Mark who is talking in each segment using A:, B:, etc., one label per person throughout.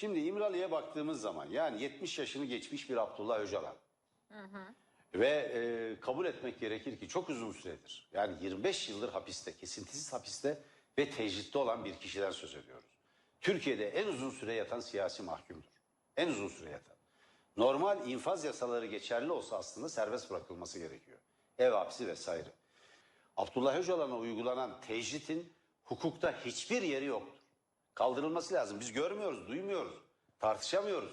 A: Şimdi İmralı'ya baktığımız zaman yani 70 yaşını geçmiş bir Abdullah Öcalan. Ve e, kabul etmek gerekir ki çok uzun süredir yani 25 yıldır hapiste, kesintisiz hapiste ve tecritte olan bir kişiden söz ediyoruz. Türkiye'de en uzun süre yatan siyasi mahkumdur. En uzun süre yatan. Normal infaz yasaları geçerli olsa aslında serbest bırakılması gerekiyor. Ev hapsi vesaire. Abdullah Öcalan'a uygulanan tecritin hukukta hiçbir yeri yoktur. Kaldırılması lazım. Biz görmüyoruz, duymuyoruz, tartışamıyoruz.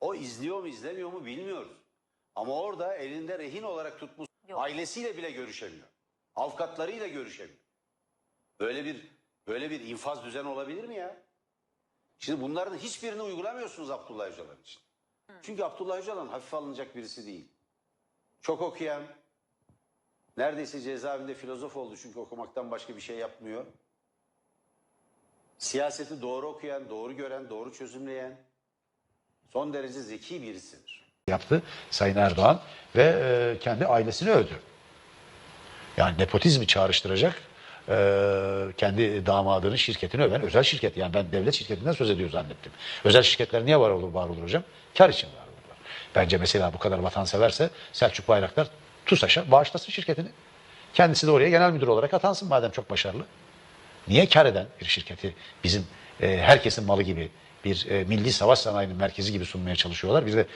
A: O izliyor mu, izlemiyor mu bilmiyoruz. Ama orada elinde rehin olarak tutmuş
B: Yok.
A: ailesiyle bile görüşemiyor. Avukatlarıyla görüşemiyor. Böyle bir böyle bir infaz düzeni olabilir mi ya? Şimdi bunların hiçbirini uygulamıyorsunuz Abdullah Öcalan için. Çünkü Abdullah Öcalan hafife alınacak birisi değil. Çok okuyan, neredeyse cezaevinde filozof oldu çünkü okumaktan başka bir şey yapmıyor. Siyaseti doğru okuyan, doğru gören, doğru çözümleyen, son derece zeki birisidir.
C: yaptı Sayın Erdoğan ve e, kendi ailesini övdü. Yani nepotizmi çağrıştıracak e, kendi damadının şirketini öven özel şirket. Yani ben devlet şirketinden söz ediyor zannettim. Özel şirketler niye var olur, var olur hocam? Kar için var olurlar. Bence mesela bu kadar vatanseverse Selçuk Bayraktar TUSAŞ'a bağışlasın şirketini. Kendisi de oraya genel müdür olarak atansın madem çok başarılı. Niye kar eden bir şirketi bizim e, herkesin malı gibi bir e, milli savaş sanayinin merkezi gibi sunmaya çalışıyorlar? Bir de